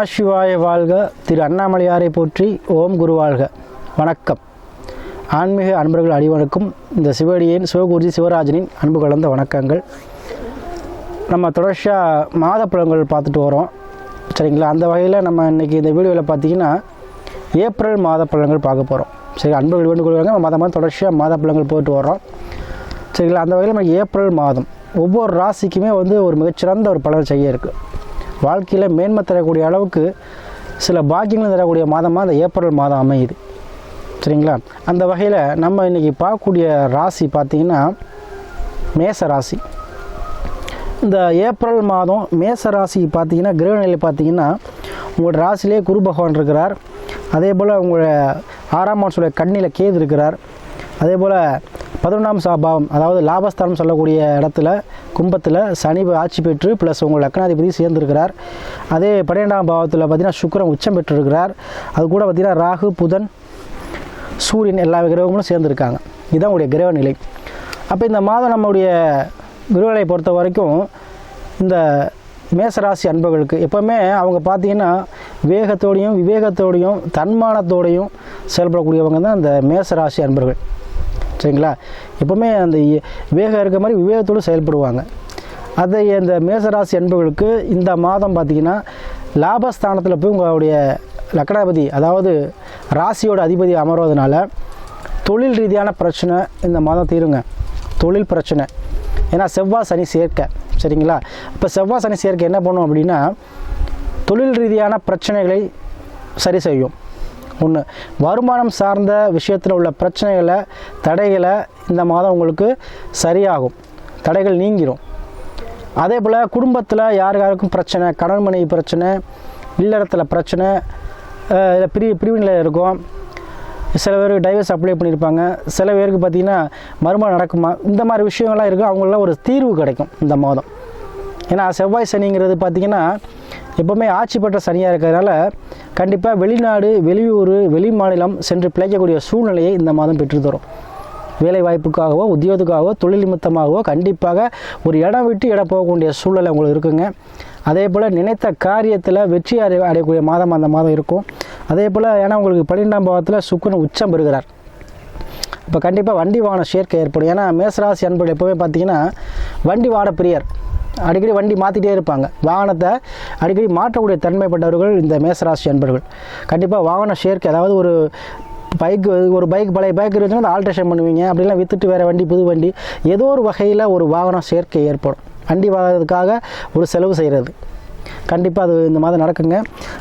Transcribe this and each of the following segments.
நமசிவாய வாழ்க. திரு அண்ணாமலையாரை போற்றி ஓம் குரு வாழ்க. வணக்கம். ஆன்மீக அன்பர்கள் அடிவனுக்கும் இந்த சிவடியின் சிவகுருஜி சிவராஜனின் அன்பு கலந்த வணக்கங்கள். நம்ம தொடர்ச்சியாக மாத பழங்கள் பார்த்துட்டு வரோம் சரிங்களா? அந்த வகையில் நம்ம இன்றைக்கி இந்த வீடியோவில் பார்த்தீங்கன்னா ஏப்ரல் மாத பழங்கள் பார்க்க போகிறோம் சரி அன்பர்கள் வேண்டுகொள்வாங்க நம்ம மாதமாக தொடர்ச்சியாக மாத பழங்கள் போயிட்டு வரோம் சரிங்களா? அந்த வகையில் நம்ம ஏப்ரல் மாதம் ஒவ்வொரு ராசிக்குமே வந்து ஒரு மிகச்சிறந்த ஒரு பலன் செய்ய இருக்குது வாழ்க்கையில் மேன்மை தரக்கூடிய அளவுக்கு சில பாக்கியங்களும் தரக்கூடிய மாதமாக அந்த ஏப்ரல் மாதம் அமையுது. சரிங்களா? அந்த வகையில் நம்ம இன்றைக்கி பார்க்கக்கூடிய ராசி பார்த்திங்கன்னா மேச ராசி. இந்த ஏப்ரல் மாதம் மேச ராசி பார்த்தீங்கன்னா கிரகநிலை பார்த்தீங்கன்னா உங்களோட ராசிலேயே குரு பகவான் இருக்கிறார். அதே போல் உங்களோட ஆறாம் மாதத்துடைய கண்ணியில் கேது இருக்கிறார். அதே போல் பதினொன்றாம் சாபாவம் அதாவது லாபஸ்தானம் சொல்லக்கூடிய இடத்துல கும்பத்தில் சனி ஆட்சி பெற்று ப்ளஸ் உங்கள் லக்னாதிபதி சேர்ந்திருக்கிறார். அதே பன்னிரெண்டாம் பாவத்தில் பார்த்தீங்கன்னா சுக்கிரன் உச்சம் பெற்றிருக்கிறார். அது கூட பார்த்திங்கன்னா ராகு புதன் சூரியன் எல்லா கிரகங்களும் சேர்ந்துருக்காங்க. இதுதான் உங்களுடைய கிரக நிலை. அப்போ இந்த மாதம் நம்முடைய கிரகங்களை பொறுத்த வரைக்கும் இந்த மேசராசி அன்பர்களுக்கு எப்போவுமே அவங்க பார்த்தீங்கன்னா வேகத்தோடையும் விவேகத்தோடையும் தன்மானத்தோடையும் செயல்படக்கூடியவங்க தான் இந்த மேசராசி அன்பர்கள். சரிங்களா? எப்போவுமே அந்த வேகம் இருக்க மாதிரி விவேகத்தோடு செயல்படுவாங்க. அதை இந்த மேசராசி என்பவர்களுக்கு இந்த மாதம் பார்த்திங்கன்னா லாபஸ்தானத்தில் போய் உங்களுடைய லக்கடாபதி அதாவது ராசியோட அதிபதி அமர்வதனால தொழில் ரீதியான பிரச்சனை இந்த மாதம் தீருங்க. தொழில் பிரச்சனை. ஏன்னா செவ்வாய் சனி சேர்க்கை. சரிங்களா? இப்போ செவ்வாய் சனி சேர்க்கை என்ன பண்ணும் அப்படின்னா தொழில் ரீதியான பிரச்சனைகளை சரி செய்யும். ஒன்று வருமானம் சார்ந்த விஷயத்தில் உள்ள பிரச்சனைகளை தடைகளை இந்த மாதம் உங்களுக்கு சரியாகும். தடைகள் நீங்கிரும். அதே போல் குடும்பத்தில் யார் யாருக்கும் பிரச்சனை கடன் மனைவி பிரச்சனை இல்லறத்தில் பிரச்சனை இல்லை பிரி பிரிவினையில் இருக்கும். சில பேருக்கு டைவர்ஸ் அப்ளை பண்ணியிருப்பாங்க சில பேருக்கு பார்த்திங்கன்னா மறுமணம் நடக்குமா? இந்த மாதிரி விஷயங்கள்லாம் இருக்கும் அவங்களாம் ஒரு தீர்வு கிடைக்கும் இந்த மாதம். ஏன்னா செவ்வாய் சனிங்கிறது பார்த்திங்கன்னா எப்போவுமே ஆட்சி பெற்ற சனியாக இருக்கிறதுனால கண்டிப்பாக வெளிநாடு வெளியூர் வெளி மாநிலம் சென்று பிழைக்கக்கூடிய சூழ்நிலையை இந்த மாதம் பெற்றுத்தரும். வேலை வாய்ப்புக்காகவோ உத்தியோகத்துக்காகவோ தொழில் நிமித்தமாகவோ கண்டிப்பாக ஒரு இடம் விட்டு இடம் போகக்கூடிய சூழ்நிலை உங்களுக்கு இருக்குங்க. அதே போல் நினைத்த காரியத்தில் வெற்றி அடை அடையக்கூடிய மாதம் அந்த மாதம் இருக்கும். அதே போல் ஏன்னா உங்களுக்கு பன்னிரெண்டாம் பாவத்தில் சுக்கிரன் உச்சம் பெறுகிறார். இப்போ கண்டிப்பாக வண்டி வாகன சேர்க்கை ஏற்படும். ஏன்னா மேசராசி அன்பர்கள் எப்போவுமே பார்த்தீங்கன்னா வண்டி வாட பிரியர். அடிக்கடி வண்டி மாற்றிட்டே இருப்பாங்க. வாகனத்தை அடிக்கடி மாற்றக்கூடிய தன்மைப்பட்டவர்கள் இந்த மேசராசி அன்பர்கள். கண்டிப்பாக வாகன சேர்க்கை அதாவது ஒரு பைக் ஒரு பைக் பழைய பைக் இருந்துச்சுன்னா ஆல்ட்ரேஷன் பண்ணுவீங்க. அப்படிலாம் விற்றுட்டு வேறு வண்டி புது வண்டி ஏதோ ஒரு வகையில் ஒரு வாகனம் சேர்க்கை ஏற்படும். வண்டி வாங்குறதுக்காக ஒரு செலவு செய்கிறது கண்டிப்பாக அது இந்த மாதிரி நடக்குங்க.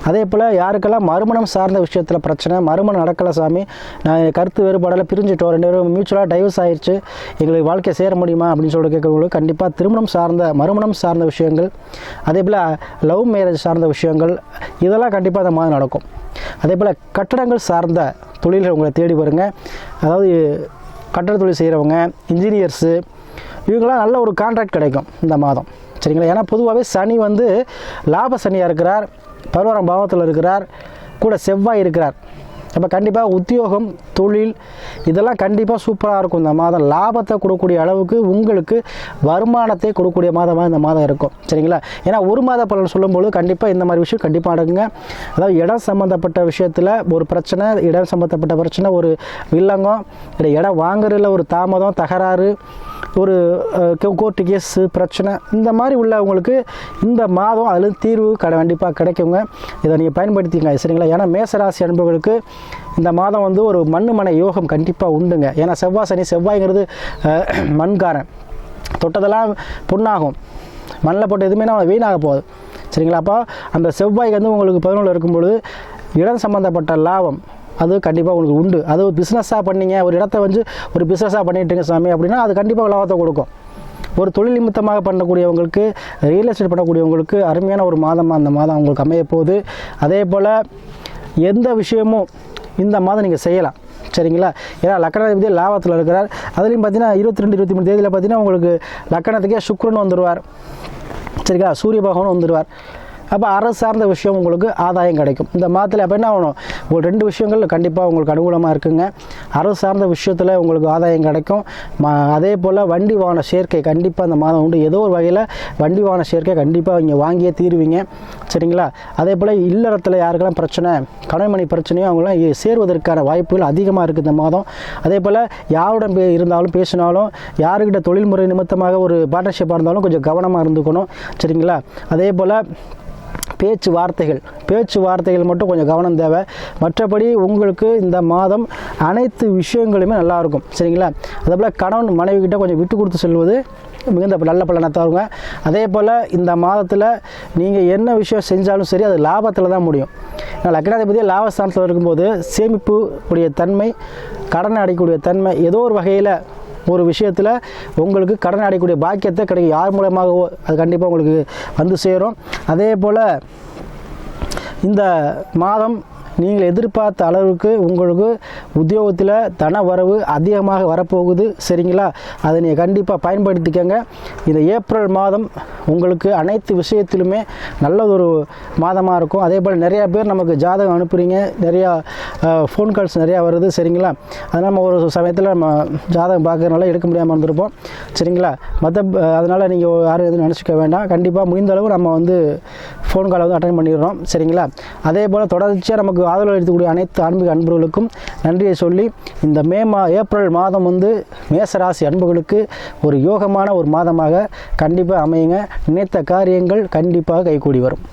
அதே போல் யாருக்கெல்லாம் மறுமணம் சார்ந்த விஷயத்தில் பிரச்சனை மறுமணம் நடக்கலை சாமி நான் கருத்து வேறுபாடில் பிரிஞ்சுட்டோம் ரெண்டு பேரும் மியூச்சுவலாக டைவர்ஸ் ஆயிடுச்சு எங்களுக்கு வாழ்க்கை சேர முடியுமா அப்படின்னு சொல்லிட்டு கேட்கறவங்களுக்கு கண்டிப்பாக திருமணம் சார்ந்த மறுமணம் சார்ந்த விஷயங்கள் அதே போல் லவ் மேரேஜ் சார்ந்த விஷயங்கள் இதெல்லாம் கண்டிப்பாக இந்த மாதிரி நடக்கும். அதே போல் கட்டடங்கள் சார்ந்த தொழில்கள் உங்களை தேடி வருங்க. அதாவது கட்டட தொழில் செய்கிறவங்க இன்ஜினியர்ஸு இவங்களாம் நல்ல ஒரு கான்ட்ராக்ட் கிடைக்கும் இந்த மாதம். சரிங்களா? ஏன்னா பொதுவாகவே சனி வந்து லாப சனியாக இருக்கிறார் பதினோராம் பாவத்தில் இருக்கிறார் கூட செவ்வாய் இருக்கிறார். அப்போ கண்டிப்பாக உத்தியோகம் தொழில் இதெல்லாம் கண்டிப்பாக சூப்பராக இருக்கும். இந்த மாதம் லாபத்தை கொடுக்கக்கூடிய அளவுக்கு உங்களுக்கு வருமானத்தை கொடுக்கக்கூடிய மாதமாக இந்த மாதம் இருக்கும். சரிங்களா? ஏன்னா ஒரு மாத பலன் சொல்லும்போது கண்டிப்பாக இந்த மாதிரி விஷயம் கண்டிப்பாக நடக்குங்க. அதாவது இடம் சம்மந்தப்பட்ட விஷயத்தில் ஒரு பிரச்சனை இடம் சம்மந்தப்பட்ட பிரச்சனை ஒரு வில்லங்கம் இல்லை இடம் வாங்குறதுல ஒரு தாமதம் தகராறு ஒரு கோர்ட்டு கேஸு பிரச்சனை இந்த மாதிரி உள்ளவங்களுக்கு இந்த மாதம் அதில் தீர்வு கடை கண்டிப்பாக கிடைக்குங்க. இதை நீங்கள் பயன்படுத்திங்க சரிங்களா? ஏன்னா மேசராசி அன்பர்களுக்கு இந்த மாதம் வந்து ஒரு மண் மனை யோகம் கண்டிப்பாக உண்டுங்க. ஏன்னா செவ்வாய் சனி செவ்வாய்ங்கிறது மண்காரன். தொட்டதெல்லாம் பொண்ணாகும். மண்ணில் போட்ட எதுவுமே நம்ம வீணாக போகுது. சரிங்களா? அப்போ அந்த செவ்வாய் வந்து உங்களுக்கு பதினொன்று இருக்கும்பொழுது இடம் சம்மந்தப்பட்ட லாபம் அது கண்டிப்பாக உங்களுக்கு உண்டு. அது ஒரு பிஸ்னஸாக பண்ணீங்க ஒரு இடத்த வந்து ஒரு பிஸ்னஸாக பண்ணிட்டுங்க சாமி அப்படின்னா அது கண்டிப்பாக லாபத்தை கொடுக்கும். ஒரு தொழில் நிமித்தமாக பண்ணக்கூடியவங்களுக்கு ரியல் எஸ்டேட் பண்ணக்கூடியவங்களுக்கு அருமையான ஒரு மாதமாக அந்த மாதம் அவங்களுக்கு அமைய போகுது. அதே போல் எந்த விஷயமும் இந்த மாதம் நீங்கள் செய்யலாம். சரிங்களா? ஏன்னா லக்கணாதிபதியே லாபத்தில் இருக்கிறார். அதுலேயும் பார்த்தீங்கன்னா இருபத்தி ரெண்டு இருபத்தி மூணு தேதியில் பார்த்தீங்கன்னா உங்களுக்கு லக்கணத்துக்கே சுக்ரன் வந்துடுவார் சரிங்களா? சூரிய பகவான் வந்துடுவார் அப்போ அரசு சார்ந்த விஷயம் உங்களுக்கு ஆதாயம் கிடைக்கும். இந்த மாதத்தில் அப்போ என்ன ஆகணும்? ஒரு ரெண்டு விஷயங்கள் கண்டிப்பாக உங்களுக்கு அனுகூலமாக இருக்குங்க. அரசு சார்ந்த விஷயத்தில் உங்களுக்கு ஆதாயம் கிடைக்கும். அதே போல் வண்டி வாகன சேர்க்கை கண்டிப்பாக அந்த மாதம் உண்டு. ஏதோ ஒரு வகையில் வண்டி வாகன சேர்க்கை கண்டிப்பாக இங்கே வாங்கியே தீருவீங்க. சரிங்களா? அதே போல் இல்லறத்தில் யாருக்கெல்லாம் பிரச்சனை கணவன்மணி பிரச்சனையோ அவங்களாம் சேருவதற்கான வாய்ப்புகள் அதிகமாக இருக்குது இந்த மாதம். அதே போல் யாருடன் பே- இருந்தாலும் பேசினாலும் யாருக்கிட்ட தொழில்முறை நிமித்தமாக ஒரு பார்ட்னர்ஷிப்பாக இருந்தாலும் கொஞ்சம் கவனமாக இருந்துக்கணும். சரிங்களா? அதே போல் பேச்சு வார்த்தைகள் பேச்சு வார்த்தைகள் மட்டும் கொஞ்சம் கவனம் தேவை. மற்றபடி உங்களுக்கு இந்த மாதம் அனைத்து விஷயங்களுமே நல்லாயிருக்கும். சரிங்களா? அதே போல் கணவன் மனைவி கிட்ட கொஞ்சம் விட்டு கொடுத்து செல்வது மிகுந்த நல்ல பலனை தருங்க அதே போல் இந்த மாதத்தில் நீங்கள் என்ன விஷயம் செஞ்சாலும் சரி அது லாபத்தில் தான் முடியும். ஏன்னா லாபஸ்தானத்தில் இருக்கும்போது சேமிப்பு உடைய தன்மை கடன் அடைக்கக்கூடிய தன்மை ஏதோ ஒரு வகையில் ஒரு விஷயத்தில் உங்களுக்கு கடன் அடையக்கூடிய பாக்கியத்தை கிடைக்கும் யார் மூலமாகவோ அது கண்டிப்பாக உங்களுக்கு வந்து சேரும். அதே போல் இந்த மாதம் நீங்கள் எதிர்பார்த்த அளவுக்கு உங்களுக்கு உத்தியோகத்தில் தன வரவு அதிகமாக வரப்போகுது சரிங்களா? அதை நீங்கள் கண்டிப்பாக பயன்படுத்திக்கங்க. இந்த ஏப்ரல் மாதம் உங்களுக்கு அனைத்து விஷயத்திலுமே நல்ல ஒரு மாதமாக இருக்கும். அதே போல் நிறையா பேர் நமக்கு ஜாதகம் அனுப்புகிறீங்க நிறையா ஃபோன் கால்ஸ் நிறையா வருது சரிங்களா? அதனால் நம்ம ஒரு சமயத்தில் நம்ம ஜாதகம் பார்க்கறதுனால எடுக்க முடியாமல் இருந்திருப்போம் சரிங்களா? மற்ற அதனால் நீங்கள் யாரும் எதுவும் நினச்சிக்க வேண்டாம். கண்டிப்பாக முடிந்த அளவு நம்ம வந்து ஃபோன் காலை வந்து அட்டன் பண்ணிடுறோம் சரிங்களா? அதே போல் தொடர்ச்சியாக நமக்கு ஆதரவு அளிக்கக்கூடிய அனைத்து ஆன்மீக அன்பர்களுக்கும் நன்றியை சொல்லி இந்த மே மா ஏப்ரல் மாதம் வந்து மேசராசி அன்புகளுக்கு ஒரு யோகமான ஒரு மாதமாக கண்டிப்பாக அமையுங்க. நினைத்த காரியங்கள் கண்டிப்பாக கைகூடி வரும்.